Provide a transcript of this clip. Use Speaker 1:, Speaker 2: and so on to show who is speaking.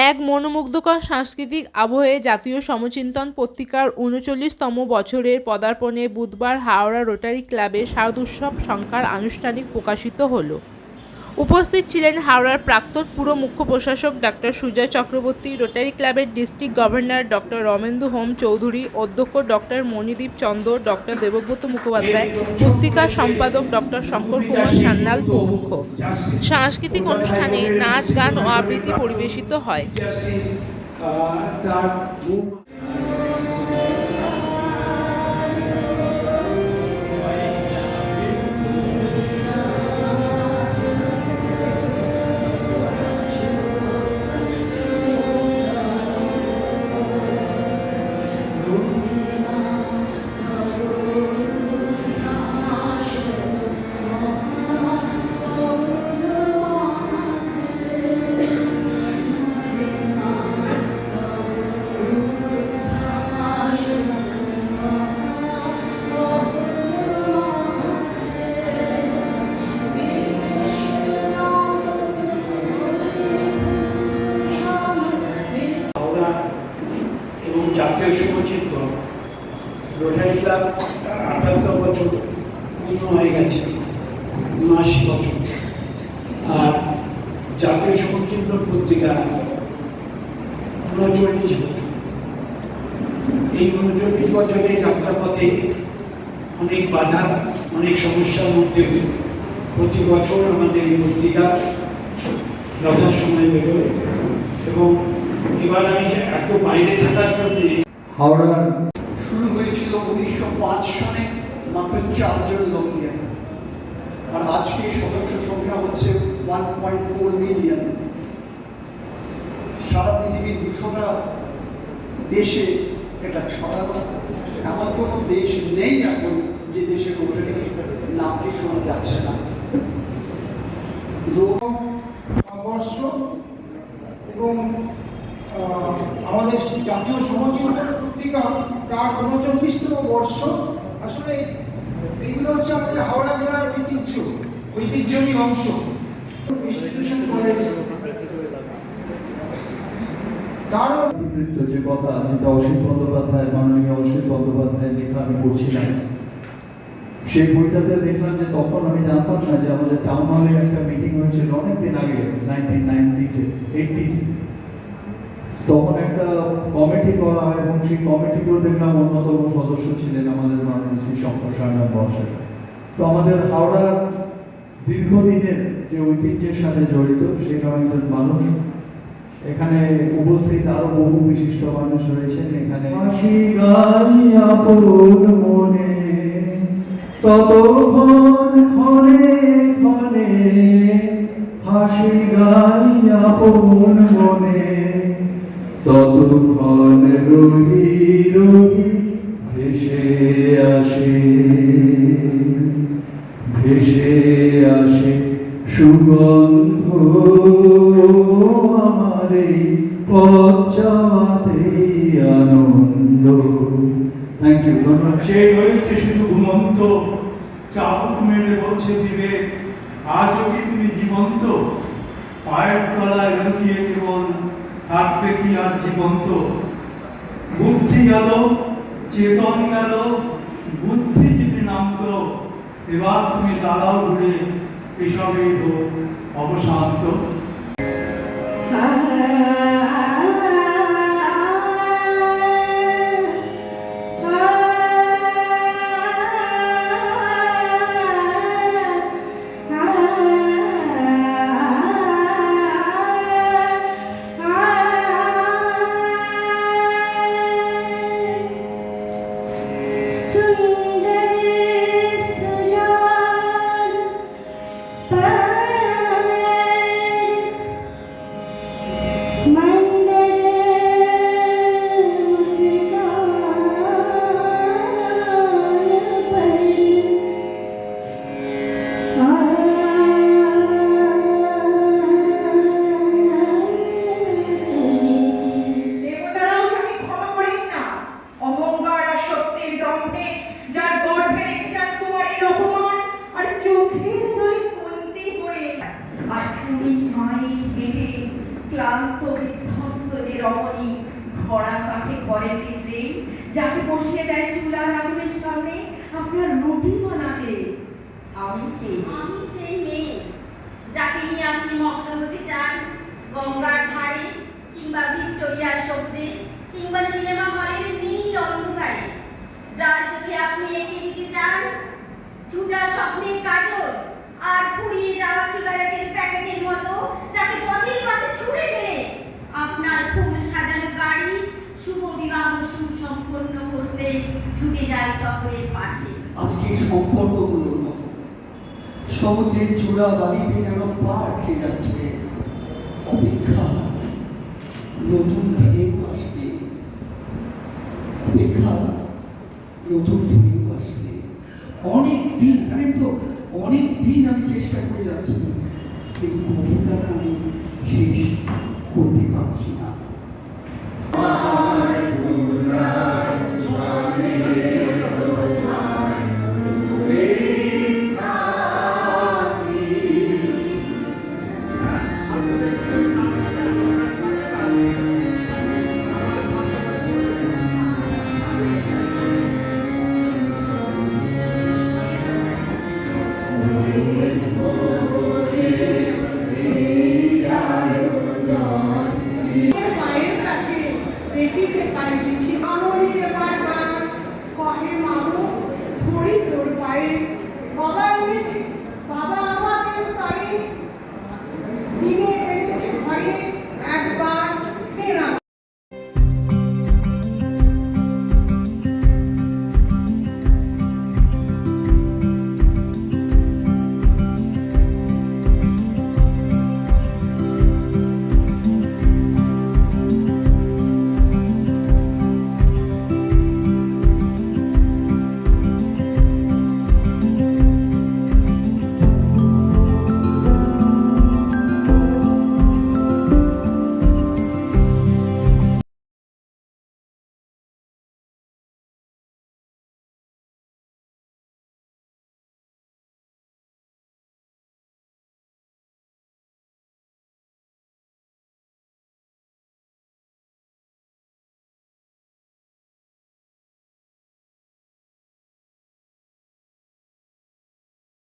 Speaker 1: এক মনোমুগ্ধকর সাংস্কৃতিক আবহে জাতীয় সমচিন্তন পত্রিকার উনচল্লিশতম বছরের পদার্পণে বুধবার হাওড়া রোটারি ক্লাবে শারদোৎসব সংখ্যার আনুষ্ঠানিক প্রকাশিত হলো। উপস্থিত ছিলেন হাওড়ার প্রাক্তন পুর মুখ্য প্রশাসক ডক্টর সুজয় চক্রবর্তী রোটারি ক্লাবের district governor doctor Ramendu Hom Chowdhury, অধ্যক্ষ ডক্টর মণিদীপ চন্দ্র ডক্টর দেবব্রত মুখোপাধ্যায় পত্রিকার সম্পাদক ডক্টর শঙ্কর কুমার সান্যাল প্রমুখ। সাংস্কৃতিক অনুষ্ঠানে নাচ, গান ও আবৃত্তি পরিবেশিত হয়।
Speaker 2: পত্রিকা উনচল্লিশ বছর এই উনচল্লিশ বছরের যাত্রাপথে অনেক বাধা অনেক সমস্যার মধ্যে প্রতি বছর আমাদের এই পত্রিকা যথাসময় বেরোয় এবং এবার আমি এত বাইরে থাকার জন্যে
Speaker 3: হাওড়ার
Speaker 4: শুরু হয়েছিল উনিশশো পাঁচ সালে মাত্র চারজন লোক নিয়ে। আর আজকে সদস্য সংখ্যা হচ্ছে ওয়ান পয়েন্ট ফোর মিলিয়ন পৃথিবীর দুশোটা দেশে এটা ছড়ানো এমন কোনো দেশ নেই এখন যে দেশের ওখানে নামটি শোনা যাচ্ছে না। রোগ
Speaker 5: বর্ষ এবং আমাদের জাতীয় সমাজকল্যাণ পত্রিকা তার উনচল্লিশতম বর্ষ। আসলে এইগুলো হচ্ছে আমাদের হাওড়া জেলার ঐতিহ্য, ঐতিহ্যেরই অংশ। ইনস্টিটিউশন কলেজ কারণ
Speaker 3: যে কথা যেটা অসিত বন্দ্যোপাধ্যায় মাননীয় অসিত বন্দ্যোপাধ্যায় লেখা আমি পড়ছিলাম। সেই বইটাতে দেখলাম যে তখন আমি জানতাম না যে আমাদের টাউন হলে একটা মিটিং হয়েছিল অনেকদিন আগে নাইনটিন নাইনটিসে এইটিসে তখন একটা কমিটি করা হয় এবং সেই কমিটিগুলো দেখলাম অন্যতম সদস্য ছিলেন আমাদের মাননীয় শ্রী সারনাথ মহাশয়। তো আমাদের হাওড়ার দীর্ঘদিনের যে ঐতিহ্যের সাথে জড়িত সেরকম একজন মানুষ এখানে উপস্থিত আরও বহু বিশিষ্ট মানুষ রয়েছেন। এখানে হাসি গাই আপন মনে, ততক্ষণ ক্ষণে ক্ষণে হাসি গাই আপন মনে, ততক্ষণ রহি রহি ভেসে আসে।
Speaker 6: সে রয়েছে শুধু ঘুমন্ত, চাবুক মেরে বলছে দিবে, আজও কি তুমি জীবন্ত? পায়ের তলায় লুকিয়ে কেবল থাকবে কি আর জীবন্ত? বুদ্ধি গেল, চেতন গেল বুদ্ধিজীবী নামত, এবার তুমি দাঁড়াও ঘুরে এসবেই তো অবসান্ত।
Speaker 7: ঘোড়া কাঠে করে ফিরলেই, যাকে বসিয়ে দেয় চুলা আগুনের সামনে, আপনার রুটি বানাতে। আমি সেই
Speaker 8: আমি সেই মেয়ে, যাকে নিয়ে আপনি মগ্ন হতে চান, গঙ্গার ধারে কিংবা ভিক্টোরিয়ার সবজে, কিংবা সিনেমা হলের নীল অন্ধকারে। যার চোখে আপনি এঁকে দিতে চান ছুটা স্বপ্নের কাজল আর ফুরিয়ে যাওয়া সিগারেটের প্যাকেটের মতো তাকে পথের পাশে যায় শহরের পাশে।
Speaker 4: আজকে সম্পর্কগুলোর মতো। সমুদ্রের চূড়া বালিতে যেন পা আটকে যাচ্ছে। অপেক্ষা, নতুন ঢেউ আসবে। অপেক্ষা, নতুন ঢেউ আসবে। অনেক দিন, জানেন তো, অনেক দিন আমি চেষ্টা করে যাচ্ছি। কিন্তু কবিতাটা আমি শেষ করতে